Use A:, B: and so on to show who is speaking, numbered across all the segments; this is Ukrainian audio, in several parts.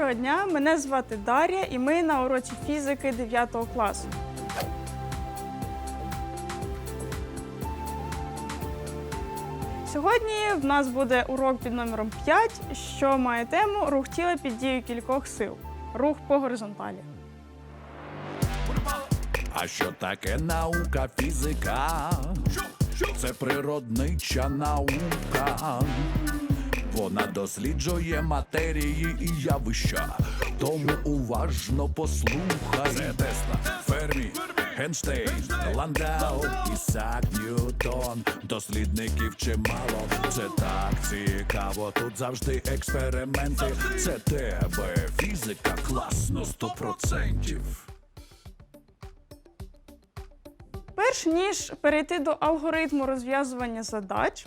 A: Доброго дня, мене звати Дар'я, і ми на уроці фізики 9 класу. Сьогодні в нас буде урок під номером 5, що має тему рух тіла під дією кількох сил. Рух по горизонталі.
B: А що таке наука фізика? Це природнича наука. Вона досліджує матерії і явища. Тому уважно послухай. Тесла, Фермі, Генштейн, Ландау, Ісак Ньютон. Дослідників чимало. Це так цікаво. Тут завжди експерименти. Це тебе фізика класно сто процентів.
A: Перш ніж перейти до алгоритму розв'язування задач,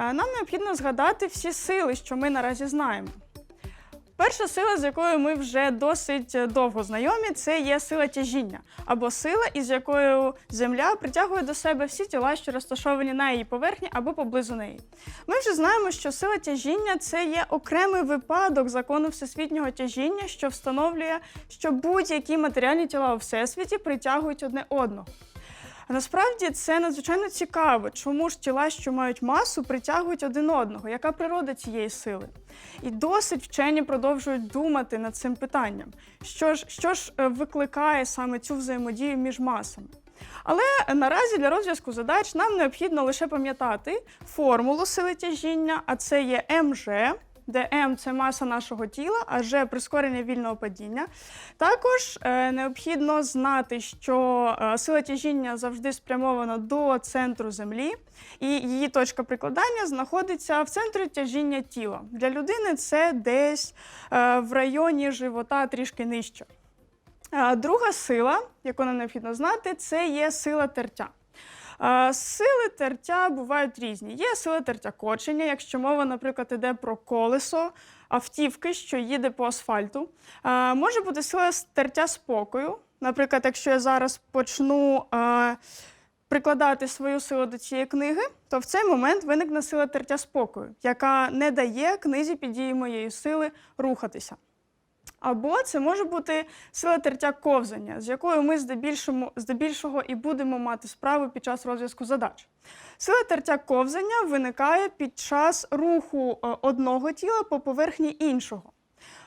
A: нам необхідно згадати всі сили, що ми наразі знаємо. Перша сила, з якою ми вже досить довго знайомі, це є сила тяжіння, або сила, із якою Земля притягує до себе всі тіла, що розташовані на її поверхні або поблизу неї. Ми вже знаємо, що сила тяжіння це є окремий випадок закону всесвітнього тяжіння, що встановлює, що будь-які матеріальні тіла у всесвіті притягують одне одного. Насправді це надзвичайно цікаво, чому ж тіла, що мають масу, притягують один одного. Яка природа цієї сили? І досить вчені продовжують думати над цим питанням. Що ж, що ж е, викликає саме цю взаємодію між масами? Але наразі для розв'язку задач нам необхідно лише пам'ятати формулу сили тяжіння, а це є МЖ, де М це маса нашого тіла, а Ж прискорення вільного падіння. Також е, необхідно знати, що е, сила тяжіння завжди спрямована до центру Землі, і її точка прикладання знаходиться в центрі тяжіння тіла. Для людини це десь е, в районі живота трішки нижче. Е, Друга сила, яку нам необхідно знати, це є сила тертя. Сили тертя бувають різні. Є сила тертя кочення, якщо мова, наприклад, іде про колесо автівки, що їде по асфальту. Може бути сила тертя спокою. Наприклад, якщо я зараз почну прикладати свою силу до цієї книги, то в цей момент виникне сила тертя спокою, яка не дає книзі під дією моєї сили рухатися. Або це може бути сила тертя ковзання, з якою ми здебільшого, здебільшого і будемо мати справу під час розв'язку задач. Сила тертя ковзання виникає під час руху е, одного тіла по поверхні іншого.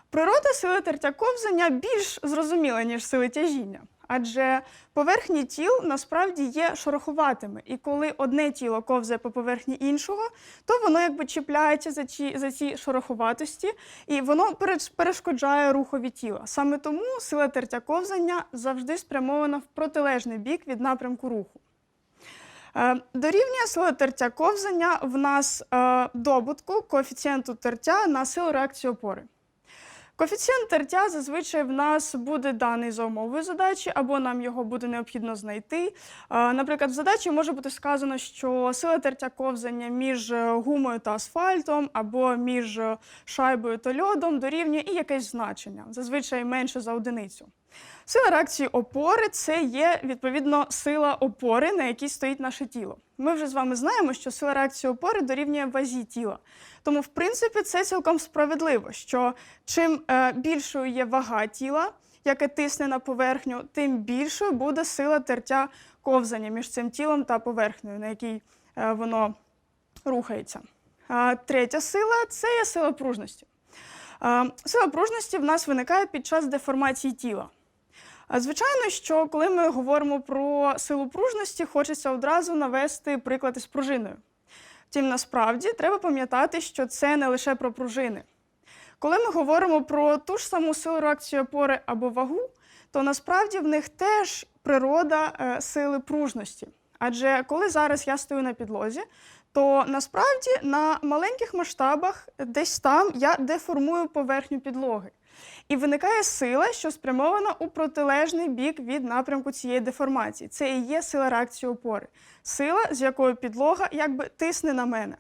A: Природа сили тертя ковзання більш зрозуміла, ніж сили тяжіння. Адже поверхні тіл насправді є шорохуватими, і коли одне тіло ковзає по поверхні іншого, то воно якби чіпляється за ці, за ці шорохуватості, і воно перешкоджає рухові тіла. Саме тому сила тертя ковзання завжди спрямована в протилежний бік від напрямку руху. Е, Дорівнює сила тертя ковзання в нас е, добутку коефіцієнту тертя на силу реакції опори. Коефіцієнт тертя зазвичай в нас буде даний за умовою задачі, або нам його буде необхідно знайти. Наприклад, в задачі може бути сказано, що сила тертя ковзання між е, гумою та асфальтом, або між е, шайбою та льодом дорівнює і якесь значення, зазвичай менше за одиницю. Сила реакції опори це є відповідно сила опори, на якій стоїть наше тіло. Ми вже з вами знаємо, що сила реакції опори дорівнює вазі тіла. Тому, в принципі, це цілком справедливо, що чим е, більшою є вага тіла, яке тисне на поверхню, тим більшою буде сила тертя ковзання між цим тілом та поверхнею, на якій е, воно рухається. Третя сила це є сила пружності. Е, Сила пружності в нас виникає під час деформації тіла. Звичайно, що коли ми говоримо про силу пружності, хочеться одразу навести приклад із пружиною. Втім, насправді треба пам'ятати, що це не лише про пружини. Коли ми говоримо про ту ж саму силу реакції опори або вагу, то насправді в них теж природа е, сили пружності. Адже коли зараз я стою на підлозі, то насправді на маленьких масштабах, десь там я деформую поверхню підлоги. І виникає сила, що спрямована у протилежний бік від напрямку цієї деформації. Це і є сила реакції опори. Сила, з якою підлога якби тисне на мене.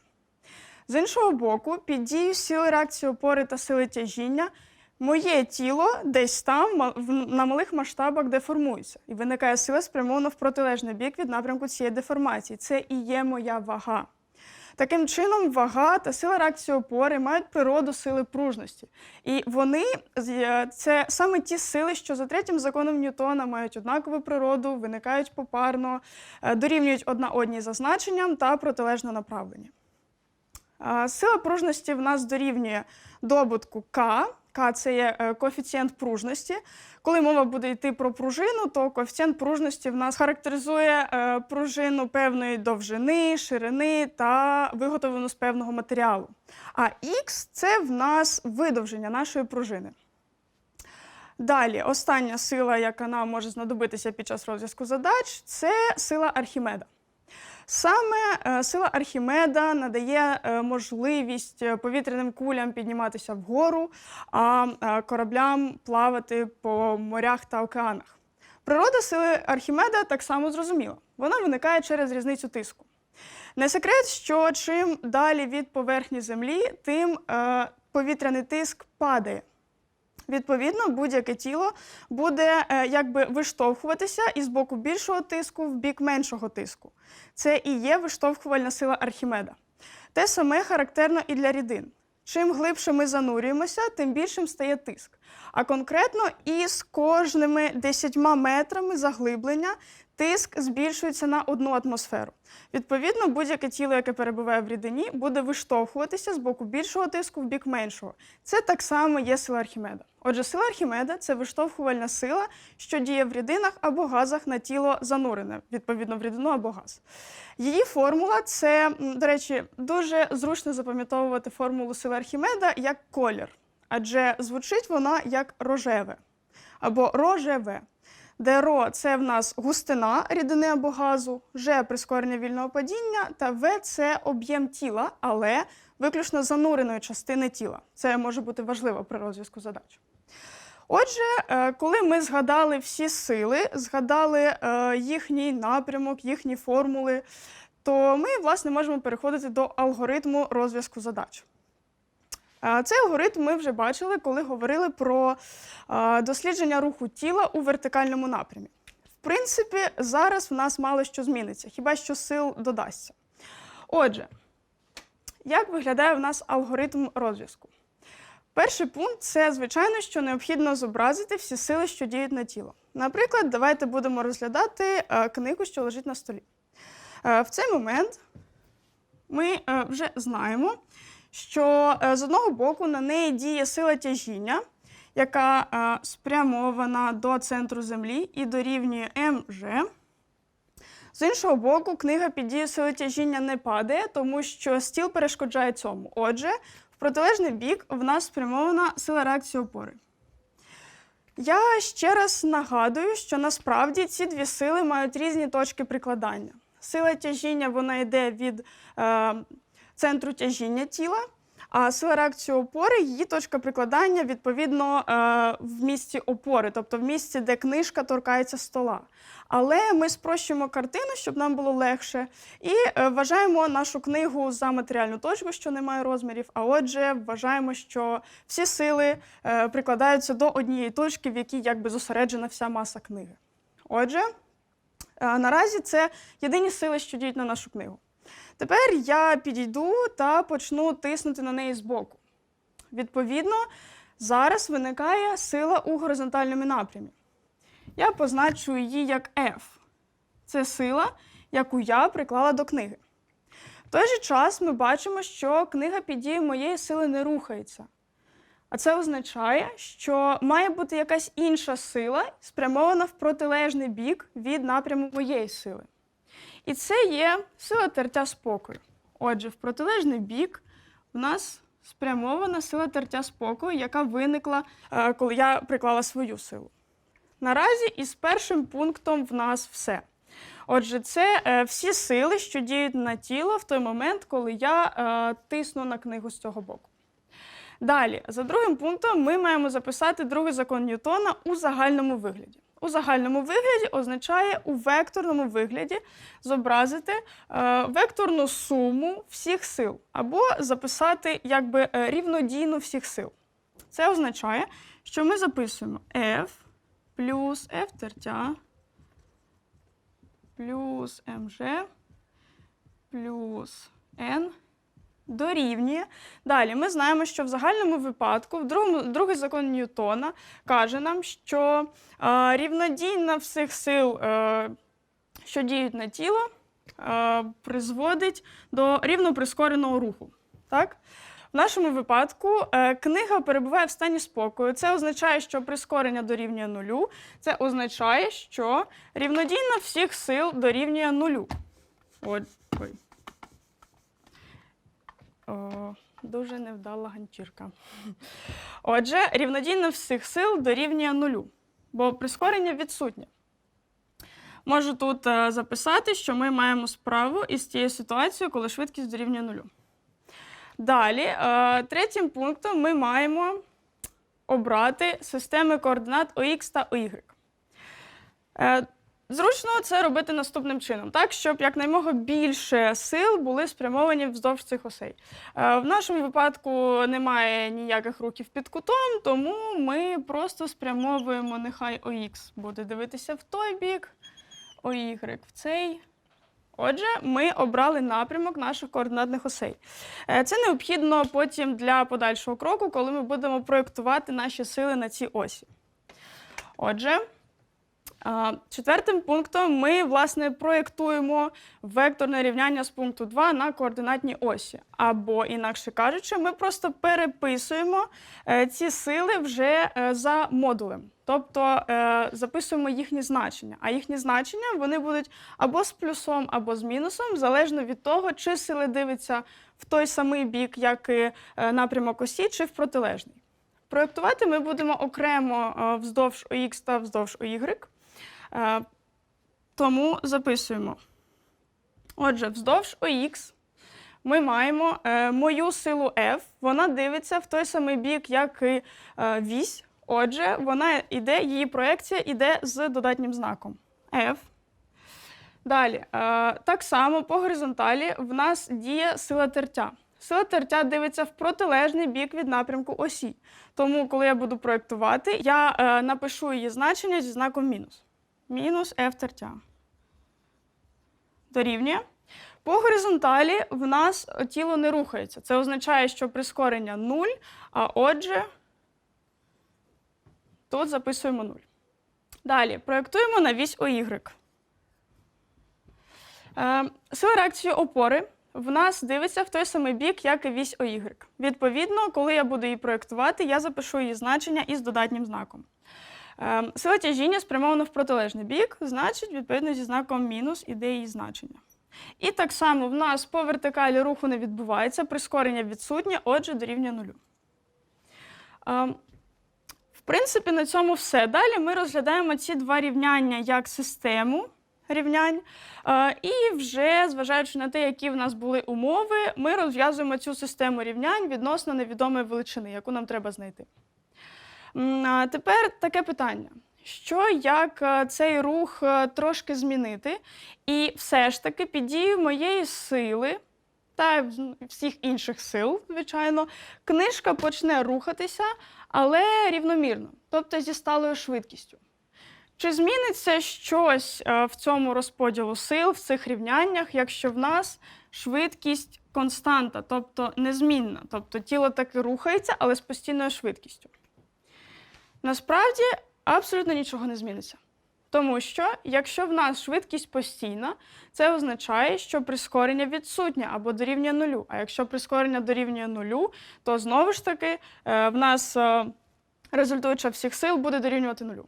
A: З іншого боку, під дією сили реакції опори та сили тяжіння моє тіло десь там на малих масштабах деформується. І виникає сила спрямована в протилежний бік від напрямку цієї деформації. Це і є моя вага. Таким чином, вага та сила реакції опори мають природу сили пружності. І вони це саме ті сили, що за третім законом Ньютона мають однакову природу, виникають попарно, е, дорівнюють одна одній за значенням та протилежно направлені. Сила пружності в нас дорівнює добутку К. К це є е, коефіцієнт пружності. Коли мова буде йти про пружину, то коефіцієнт пружності в нас характеризує е, пружину певної довжини, ширини та виготовлену з певного матеріалу. А Х це в нас видовження нашої пружини. Далі, остання сила, яка нам може знадобитися під час розв'язку задач, це сила Архімеда. Саме е, сила Архімеда надає е, можливість е, повітряним кулям підніматися вгору, а кораблям плавати по морях та океанах. Природа сили Архімеда так само зрозуміла. Вона виникає через різницю тиску. Не секрет, що чим далі від поверхні Землі, тим повітряний тиск падає. Відповідно, будь-яке тіло буде е, якби виштовхуватися із боку більшого тиску в бік меншого тиску. Це і є виштовхувальна сила Архімеда. Те саме характерно і для рідин. Чим глибше ми занурюємося, тим більшим стає тиск. А конкретно із кожними 10 метрами заглиблення тиск збільшується на одну атмосферу. Відповідно, будь-яке тіло, яке перебуває в рідині, буде виштовхуватися з боку більшого тиску в бік меншого. Це так само є сила Архімеда. Отже, сила Архімеда це виштовхувальна сила, що діє в рідинах або газах на тіло занурене, відповідно, в рідину або газ. Її формула це, до речі, дуже зручно запам'ятовувати формулу сили Архімеда як колір, адже звучить вона як рожеве або рожеве. Де ро це в нас густина рідини або газу, Ж прискорення вільного падіння, та В це об'єм тіла, але виключно зануреної частини тіла. Це може бути важливо при розв'язку задач. Отже, е, коли ми згадали всі сили, згадали е, їхній напрямок, їхні формули, то ми, власне, можемо переходити до алгоритму розв'язку задач. Е, Цей алгоритм ми вже бачили, коли говорили про дослідження руху тіла у вертикальному напрямі. В принципі, зараз в нас мало що зміниться, хіба що сил додасться. Отже, як виглядає в нас алгоритм розв'язку? Перший пункт це, звичайно, що необхідно зобразити всі сили, що діють на тіло. Наприклад, давайте будемо розглядати е, книгу, що лежить на столі. Е, В цей момент ми е, вже знаємо, що з одного боку на неї діє сила тяжіння, яка спрямована до центру Землі і дорівнює МЖ. З іншого боку, книга під дією сили тяжіння не падає, тому що стіл перешкоджає цьому. Отже, протилежний бік в нас спрямована сила реакції опори. Я ще раз нагадую, що насправді ці дві сили мають різні точки прикладання. Сила тяжіння вона йде від е, центру тяжіння тіла, а сила реакції опори її точка прикладання відповідно е, в місці опори, тобто в місці, де книжка торкається стола. Але ми спрощуємо картину, щоб нам було легше, і е, вважаємо нашу книгу за матеріальну точку, що не має розмірів. А отже, вважаємо, що всі сили е, прикладаються до однієї точки, в якій якби зосереджена вся маса книги. Отже, е, наразі це єдині сили, що діють на нашу книгу. Тепер я підійду та почну тиснути на неї збоку. Відповідно, зараз виникає сила у горизонтальному напрямі. Я позначу її як F. Це сила, яку я приклала до книги. В той же час ми бачимо, що книга під дією моєї сили не рухається. А це означає, що має бути якась інша сила, спрямована в протилежний бік від напряму моєї сили. І це є сила тертя спокою. Отже, в протилежний бік в нас спрямована сила тертя спокою, яка виникла, е, коли я приклала свою силу. Наразі із першим пунктом в нас все. Отже, це е, всі сили, що діють на тіло в той момент, коли я е, тисну на книгу з цього боку. Далі, за другим пунктом, ми маємо записати другий закон Ньютона у загальному вигляді. У загальному вигляді означає у векторному вигляді зобразити е, векторну суму всіх сил або записати якби е, рівнодійну всіх сил. Це означає, що ми записуємо F плюс F тертя плюс МЖ плюс N дорівнює. Далі ми знаємо, що в загальному випадку, в другому, другий закон Ньютона каже нам, що е, рівнодійна всіх сил, е, що діють на тіло, е, призводить до рівно прискореного руху. Так? В нашому випадку е, книга перебуває в стані спокою. Це означає, що прискорення дорівнює нулю. Це означає, що рівнодійна всіх сил дорівнює нулю. От, ой. О, дуже невдала ганчірка. Отже, рівнодійна всіх сил дорівнює нулю, бо прискорення відсутнє. Можу тут е, записати, що ми маємо справу із тією ситуацією, коли швидкість дорівнює нулю. Далі, е, третім пунктом ми маємо обрати системи координат ОХ та OY. Е, Зручно це робити наступним чином, так, щоб якнаймога більше сил були спрямовані вздовж цих осей. Е, В нашому випадку немає ніяких рухів під кутом, тому ми просто спрямовуємо, нехай ОХ буде дивитися в той бік, OY в цей. Отже, ми обрали напрямок наших координатних осей. Е, Це необхідно потім для подальшого кроку, коли ми будемо проєктувати наші сили на ці осі. Отже, Четвертим пунктом ми власне проєктуємо векторне рівняння з пункту 2 на координатній осі. Або, інакше кажучи, ми просто переписуємо е, ці сили вже е, за модулем. Тобто е, записуємо їхні значення. А їхні значення вони будуть або з плюсом, або з мінусом, залежно від того, чи сили дивиться в той самий бік, як і напрямок осі, чи в протилежний. Проєктувати ми будемо окремо вздовж ОХ та вздовж OY. Е, Тому записуємо. Отже, вздовж ОХ ми маємо е, мою силу F. Вона дивиться в той самий бік, як і е, вісь. Отже, вона йде, її проекція йде з додатнім знаком F. Далі, так само по горизонталі в нас діє сила тертя. Сила тертя дивиться в протилежний бік від напрямку осі. Тому, коли я буду проєктувати, я напишу її значення зі знаком мінус. Мінус F тертя. Дорівнює. По горизонталі в нас тіло не рухається. Це означає, що прискорення 0, а отже, тут записуємо 0. Далі проєктуємо на вісь OY. Е, Сила реакції опори в нас дивиться в той самий бік, як і вісь OY. Відповідно, коли я буду її проєктувати, я запишу її значення із додатнім знаком. Е, Сила тяжіння спрямована в протилежний бік, значить, відповідно, зі знаком мінус іде її значення. І так само в нас по вертикалі руху не відбувається, прискорення відсутнє, отже, дорівнює нулю. Е, В принципі, на цьому все. Далі ми розглядаємо ці два рівняння як систему рівнянь. Е, І вже, зважаючи на те, які в нас були умови, ми розв'язуємо цю систему рівнянь відносно невідомої величини, яку нам треба знайти. Тепер таке питання: що як е, цей рух е, трошки змінити, і все ж таки під дією моєї сили та всіх інших сил, звичайно, книжка почне рухатися, але рівномірно, тобто зі сталою швидкістю. Чи зміниться щось е, в цьому розподілу сил, в цих рівняннях, якщо в нас швидкість константа, тобто незмінна, тобто тіло таки рухається, але з постійною швидкістю? Насправді абсолютно нічого не зміниться. Тому що, якщо в нас швидкість постійна, це означає, що прискорення відсутнє або дорівнює нулю. А якщо прискорення дорівнює нулю, то знову ж таки е, в нас е, результуюча всіх сил буде дорівнювати нулю.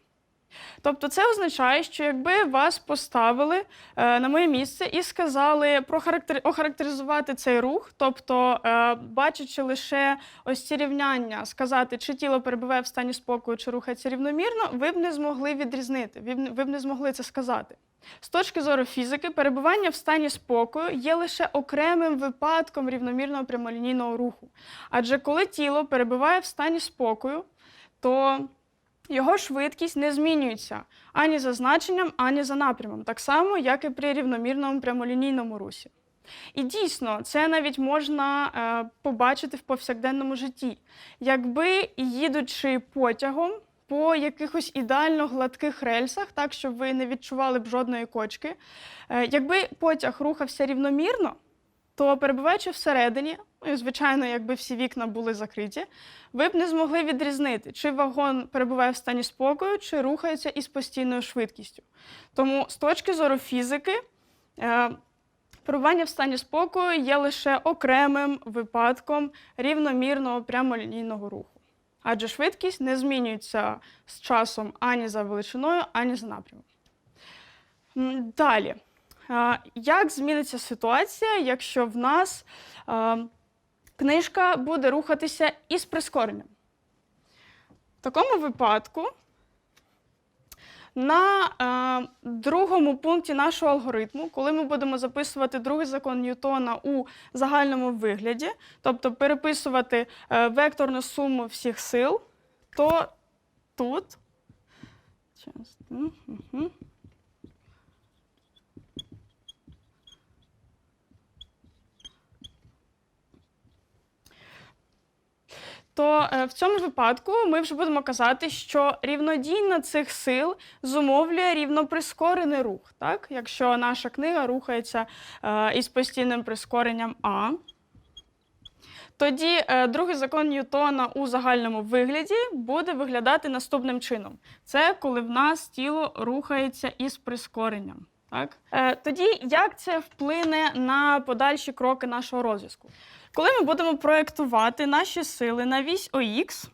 A: Тобто це означає, що якби вас поставили е, на моє місце і сказали прохарактер... охарактеризувати цей рух, тобто, е, бачачи лише ось ці рівняння, сказати, чи тіло перебуває в стані спокою, чи рухається рівномірно, ви б не змогли відрізнити, ви б не- змогли це сказати. З точки зору фізики, перебування в стані спокою є лише окремим випадком рівномірного прямолінійного руху. Адже коли тіло перебуває в стані спокою, то його швидкість не змінюється ані за значенням, ані за напрямом, так само, як і при рівномірному прямолінійному русі. І дійсно, це навіть можна е, побачити в повсякденному житті. Якби їдучи потягом по якихось ідеально гладких рельсах, так щоб ви не відчували б жодної кочки, е, якби потяг рухався рівномірно, то перебуваючи всередині, ну і звичайно, якби всі вікна були закриті, ви б не змогли відрізнити, чи вагон перебуває в стані спокою, чи рухається із постійною швидкістю. Тому з точки зору фізики, е, перебування в стані спокою є лише окремим випадком рівномірного прямолінійного руху. Адже швидкість не змінюється з часом ані за величиною, ані за напрямом. Далі. Як зміниться ситуація, якщо в нас а, книжка буде рухатися із прискоренням? В такому випадку на е, другому пункті нашого алгоритму, коли ми будемо записувати другий закон Ньютона у загальному вигляді, тобто переписувати е, векторну суму всіх сил, то тут. Щас, то е, в цьому випадку ми вже будемо казати, що рівнодійна цих сил зумовлює рівноприскорений рух. Так? Якщо наша книга рухається е, із постійним прискоренням А, тоді е, другий закон Ньютона у загальному вигляді буде виглядати наступним чином: це коли в нас тіло рухається із прискоренням. Так? Е, тоді як це вплине на подальші кроки нашого розв'язку? Коли ми будемо проєктувати наші сили на вісь ОХ,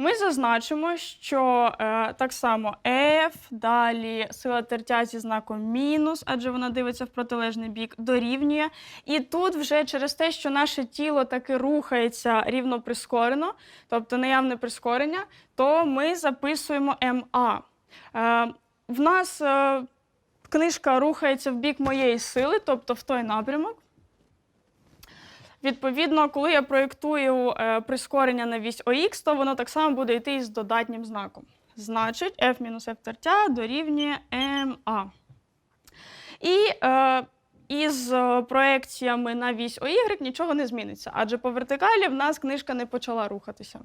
A: ми зазначимо, що е, так само F, далі сила тертя зі знаком мінус, адже вона дивиться в протилежний бік, дорівнює. І тут вже через те, що наше тіло таки рухається рівно прискорено, тобто наявне прискорення, то ми записуємо МА. Е, в нас е, книжка рухається в бік моєї сили, тобто в той напрямок. Відповідно, коли я проєктую е, прискорення на вісь ОХ, то воно так само буде йти із додатнім знаком. Значить, F-F тертя дорівнює МА. І е, із е, проекціями на вісь ОY нічого не зміниться, адже по вертикалі в нас книжка не почала рухатися.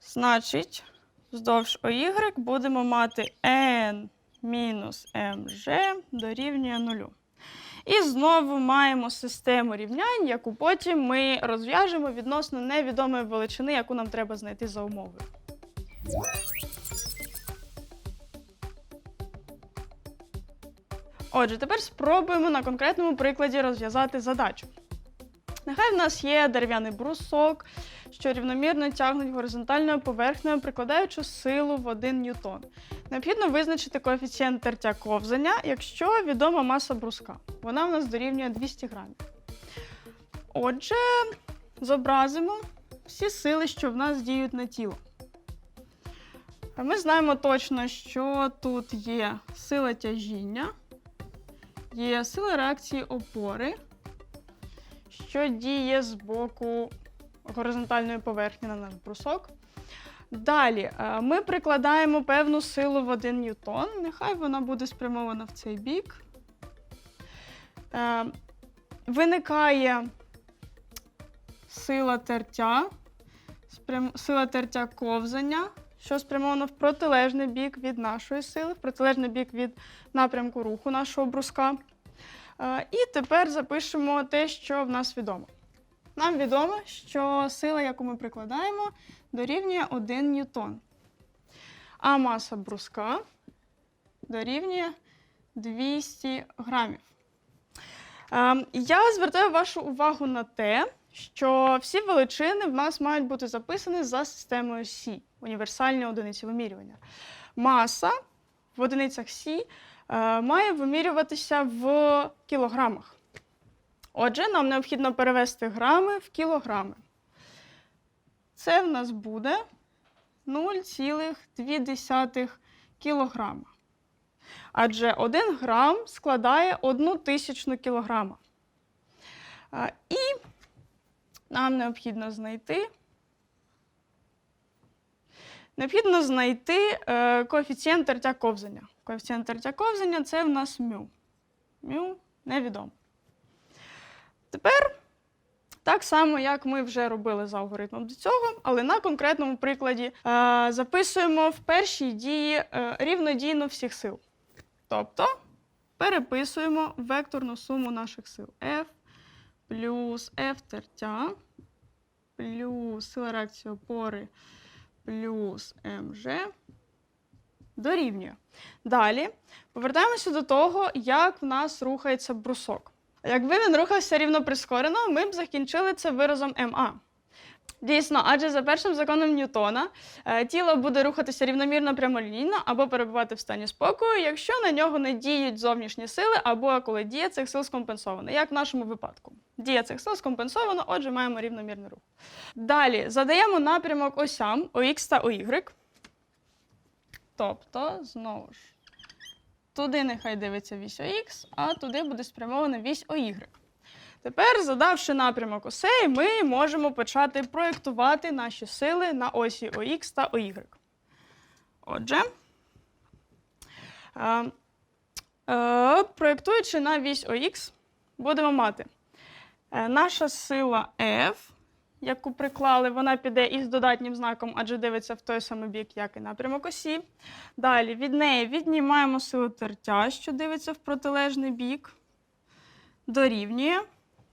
A: Значить, вздовж OY будемо мати N мінус mg дорівнює нулю. І знову маємо систему рівнянь, яку потім ми розв'яжемо відносно невідомої величини, яку нам треба знайти за умовою. Отже, тепер спробуємо на конкретному прикладі розв'язати задачу. Нехай в нас є дерев'яний брусок, що рівномірно тягнуть горизонтальною поверхнею, прикладаючи силу в 1 ньютон. Необхідно визначити коефіцієнт тертя ковзання, якщо відома маса бруска. Вона в нас дорівнює 200 грамів. Отже, зобразимо всі сили, що в нас діють на тіло. Ми знаємо точно, що тут є сила тяжіння, є сила реакції опори, що діє з боку горизонтальної поверхні на наш брусок. Далі е, ми прикладаємо певну силу в 1 ньютон. Нехай вона буде спрямована в цей бік. Е, Виникає сила тертя, сила тертя ковзання, що спрямовано в протилежний бік від нашої сили, в протилежний бік від напрямку руху нашого бруска. І тепер запишемо те, що в нас відомо. Нам відомо, що сила, яку ми прикладаємо, дорівнює 1 ньютон. А маса бруска дорівнює 200 грамів. Я звертаю вашу увагу на те, що всі величини в нас мають бути записані за системою Сі, універсальні одиниці вимірювання. Маса в одиницях Сі має вимірюватися в кілограмах. Отже, нам необхідно перевести грами в кілограми. Це в нас буде 0,2 кілограма. Адже 1 грам складає 1 тисячну кілограма. І нам необхідно знайти. Необхідно знайти е, коефіцієнт тертя ковзання. Коефіцієнт тертя ковзання це в нас мю. Мю невідомо. Тепер так само, як ми вже робили за алгоритмом до цього, але на конкретному прикладі е, записуємо в першій дії е, рівнодійно всіх сил. Тобто переписуємо векторну суму наших сил F плюс F тертя плюс сила реакції опори плюс МЖ дорівнює. Далі повертаємося до того, як в нас рухається брусок. Якби він рухався рівно прискорено, ми б закінчили це виразом МА. Дійсно, адже за першим законом Ньютона е, тіло буде рухатися рівномірно прямолінійно або перебувати в стані спокою, якщо на нього не діють зовнішні сили, або коли дія цих сил скомпенсована, як в нашому випадку. Дія цих сил скомпенсована, отже, маємо рівномірний рух. Далі задаємо напрямок осям ОХ та ОY. Тобто, знову ж, туди нехай дивиться вісь ОХ, а туди буде спрямована вісь ОY. Тепер, задавши напрямок осей, ми можемо почати проєктувати наші сили на осі ОХ та ОY. Отже, е, е, проєктуючи на вісь ОХ, будемо мати е, наша сила F, яку приклали, вона піде із додатнім знаком, адже дивиться в той самий бік, як і напрямок осі. Далі від неї віднімаємо силу тертя, що дивиться в протилежний бік, дорівнює.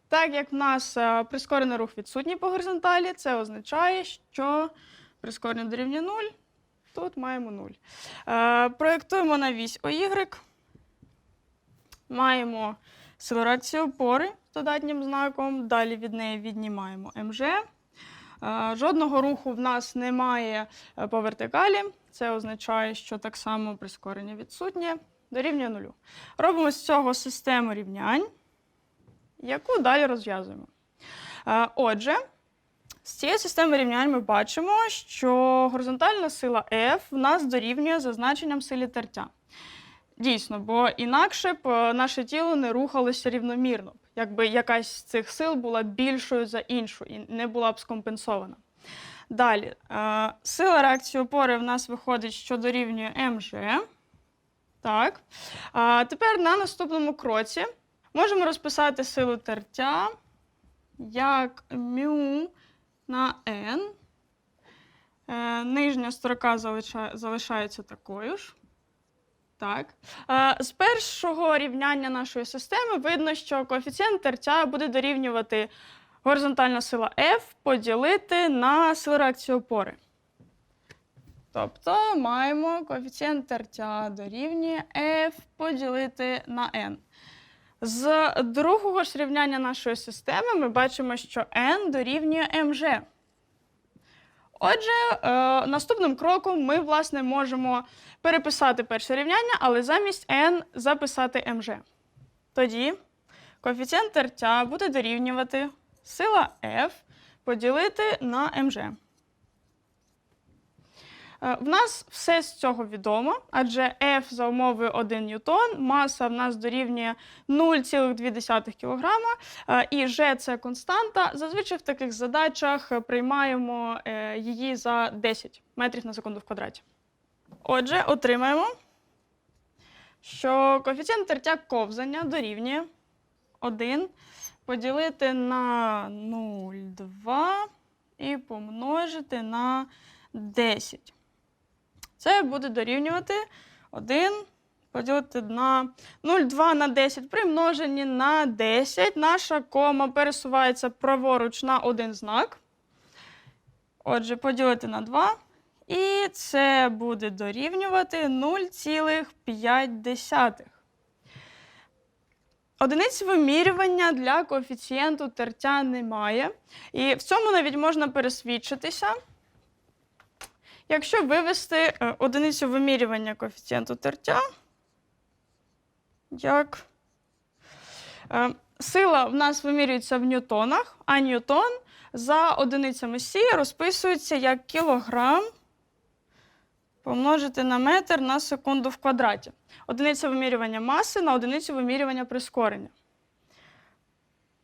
A: Так як в нас е, прискорений рух відсутній по горизонталі, це означає, що прискорення дорівнює 0, тут маємо 0. Е, проєктуємо на вісь OY. Маємо силу реакції опори з додатнім знаком. Далі від неї віднімаємо МЖ. Е, Жодного руху в нас немає е, по вертикалі. Це означає, що так само прискорення відсутнє, дорівнює нулю. Робимо з цього систему рівнянь яку далі розв'язуємо. Е, Отже, з цієї системи рівнянь ми бачимо, що горизонтальна сила F в нас дорівнює за значенням силі тертя. Дійсно, бо інакше б е, наше тіло не рухалося рівномірно, якби якась з цих сил була більшою за іншу і не була б скомпенсована. Далі, е, сила реакції опори в нас виходить, що дорівнює МЖ. Так. Тепер на наступному кроці Можемо розписати силу тертя як μ на n. Е, нижня строка залиша- залишається такою ж. Так. Е, з першого рівняння нашої системи видно, що коефіцієнт тертя буде дорівнювати горизонтальна сила F поділити на силу реакції опори. Тобто маємо коефіцієнт тертя дорівнює F поділити на n. З другого ж рівняння нашої системи ми бачимо, що n дорівнює mg. Отже, е, наступним кроком ми, власне, можемо переписати перше рівняння, але замість n записати mg. Тоді коефіцієнт тертя буде дорівнювати сила F поділити на mg. Е, В нас все з цього відомо, адже F за умовою 1 ньютон, маса в нас дорівнює 0,2 кг, е, і G – це константа. Зазвичай в таких задачах приймаємо е, її за 10 метрів на секунду в квадраті. Отже, отримаємо, що коефіцієнт тертя ковзання дорівнює 1 поділити на 0,2 і помножити на 10. Це буде дорівнювати 1 поділити на 0,2 на 10 при множенні на 10. Наша кома пересувається праворуч на один знак. Отже, поділити на 2. І це буде дорівнювати 0,5. Одиниць вимірювання для коефіцієнту тертя немає. І в цьому навіть можна пересвідчитися. Якщо вивести е, одиницю вимірювання коефіцієнту тертя, як е, сила в нас вимірюється в ньютонах, а ньютон за одиницями Сі розписується як кілограм помножити на метр на секунду в квадраті. Одиниця вимірювання маси на одиницю вимірювання прискорення.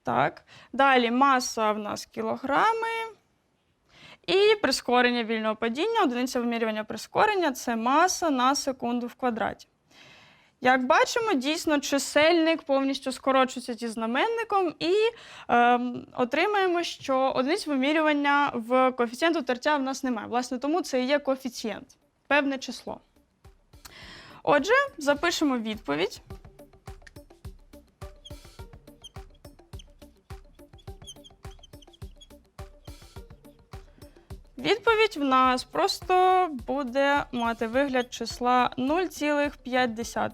A: Так. Далі маса в нас кілограми. І прискорення вільного падіння, одиниця вимірювання прискорення це маса на секунду в квадраті. Як бачимо, дійсно чисельник повністю скорочується зі знаменником, і е, отримаємо, що одиниць вимірювання в коефіцієнту тертя в нас немає. Власне, тому це і є коефіцієнт, певне число. Отже, запишемо відповідь. Відповідь в нас просто буде мати вигляд числа 0,5.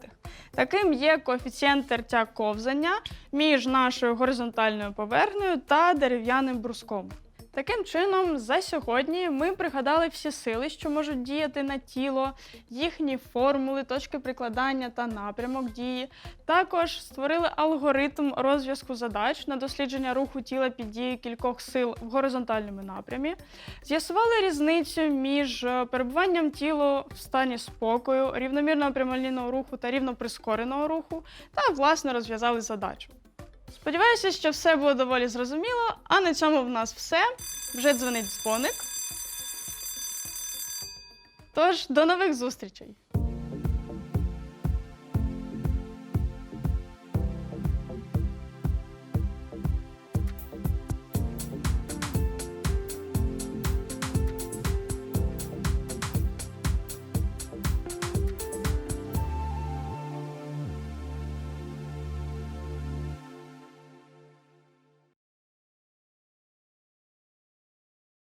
A: Таким є коефіцієнт тертя ковзання між нашою горизонтальною поверхнею та дерев'яним бруском. Таким чином, за сьогодні ми пригадали всі сили, що можуть діяти на тіло, їхні формули, точки прикладання та напрямок дії. Також створили алгоритм розв'язку задач на дослідження руху тіла під дією кількох сил в горизонтальному напрямі. З'ясували різницю між е, перебуванням тіла в стані спокою, рівномірного прямолінійного руху та рівноприскореного руху, та власне розв'язали задачу. Сподіваюся, що все було доволі зрозуміло, а на цьому в нас все. Вже дзвонить дзвоник. Тож, до нових зустрічей!